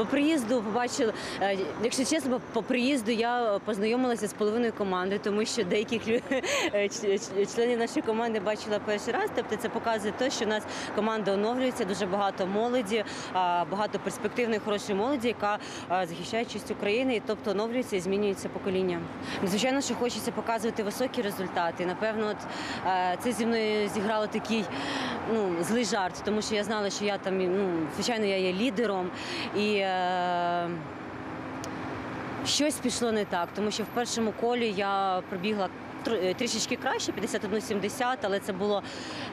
По приїзду побачила, е, якщо чесно, по- приїзду я познайомилася з половиною команди, тому що деяких е, ч- членів нашої команди бачила перший раз. Тобто це показує те, що у нас команда оновлюється, дуже багато молоді, багато перспективної хорошої молоді, яка захищає честь України, і тобто оновлюється і змінюється покоління. Звичайно, що хочеться показувати високі результати. Напевно, от е, це зі мною зіграло такий ну, злий жарт, тому що я знала, що я там, ну, звичайно, я є лідером. І е, щось пішло не так, тому що в першому колі я пробігла е, трішечки краще, 51-70, але це було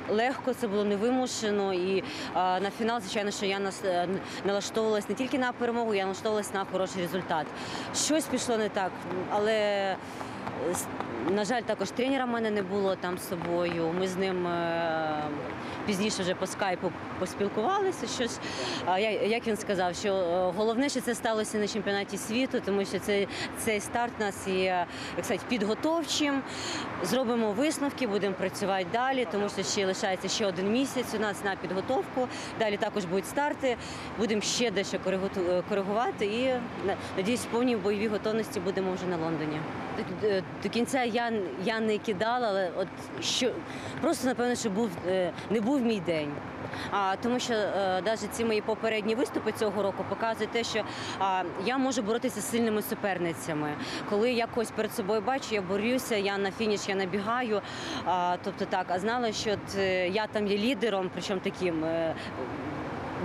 легко, це було невимушено. І е, на фінал, звичайно, що я нас е, налаштовувалась не тільки на перемогу, я налаштовувалась на хороший результат. Щось пішло не так, але. На жаль, також тренера в мене не було там з собою. Ми з ним е, пізніше вже по скайпу поспілкувалися. Щось як він сказав, що е, головне, що це сталося на чемпіонаті світу, тому що це цей старт нас є як сказати, підготовчим. Зробимо висновки, будемо працювати далі, тому що ще лишається ще один місяць у нас на підготовку. Далі також будуть старти. Будемо ще дещо е, коригувати і надіюсь, в повній бойовій готовності будемо вже на Лондоні. До, до- до кінця я, я не кидала, але от що просто напевно, що був е, не був мій день. А тому, що е, навіть ці мої попередні виступи цього року показують те, що а, я можу боротися з сильними суперницями. Коли я когось перед собою бачу, я борюся, я на фініш, я набігаю. А, тобто так, а знала, що от, е, я там є лідером, причому таким. е,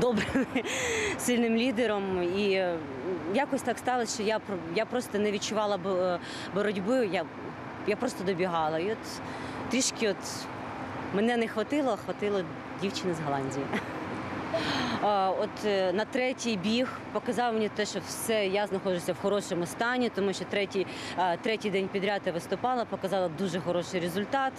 Добрим сильним лідером, і е, якось так сталося, що я я просто не відчувала бо- е, боротьби. Я, я просто добігала. І от трішки от мене не хватило, а хватило дівчини з Голландії. От е, на третій біг показав мені те, що все я знаходжуся в хорошому стані, тому що третій, третій день підряд я виступала, показала дуже хороший результат.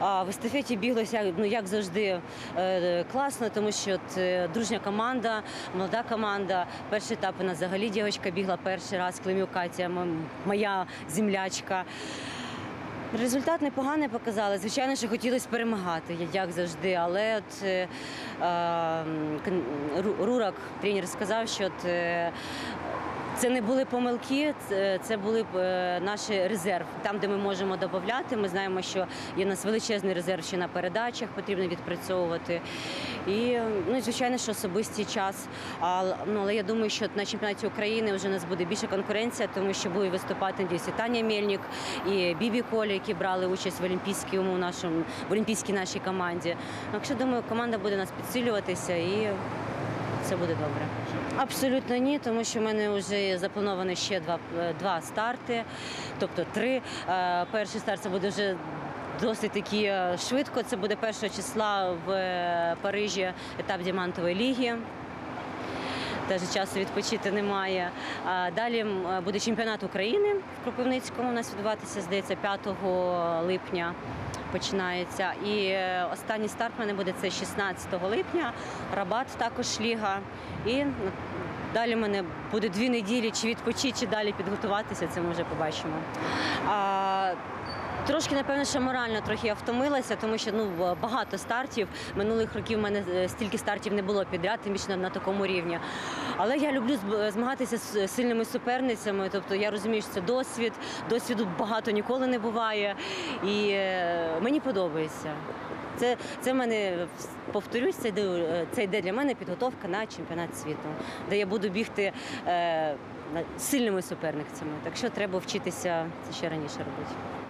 В естафеті біглося ну як завжди е, класно, тому що от, е, дружня команда, молода команда. Перший етап у нас взагалі дівчинка бігла перший раз. Климюк Катя, моя землячка. Результат непоганий показали. Звичайно, що хотілося перемагати, як завжди. Але от е, е, Рурак, тренер, сказав, що от, е, це не були помилки, це, були е, наш резерв. Там, де ми можемо додати. Ми знаємо, що є у нас величезний резерв ще на передачах, потрібно відпрацьовувати. І ну, звичайно, що особистий час. А, ну, але я думаю, що на чемпіонаті України вже у нас буде більше конкуренція, тому що будуть виступати надіюсь, і Таня Мельник і Бібі Колі, які брали участь в Олімпійському нашому в олімпійській нашій команді. Так що думаю, команда буде нас підсилюватися і все буде добре. Абсолютно ні, тому що в мене вже заплановано ще два, е, два старти, тобто три. Е, Перший старт це буде вже досить таки е, швидко. Це буде 1 числа в Парижі етап Діамантової ліги. Теж часу відпочити немає. Далі буде чемпіонат України в Кропивницькому. У нас відбуватися, здається, 5 липня починається. І е, останній старт в мене буде це 16 липня. Рабат також ліга. І далі в мене буде дві неділі, чи відпочити, чи далі підготуватися. Це ми вже побачимо. Трошки, напевно, що морально трохи я втомилася, тому що ну багато стартів. Минулих років в мене е, стільки стартів не було підряд, тим більше на, на такому рівні. Але я люблю змагатися з сильними суперницями. Тобто я розумію, що це досвід. Досвіду багато ніколи не буває. І е, мені подобається. Це, це мене повторюсь, це йде, це йде для мене підготовка на чемпіонат світу, де я буду бігти е, сильними суперницями. Так що треба вчитися це ще раніше робити.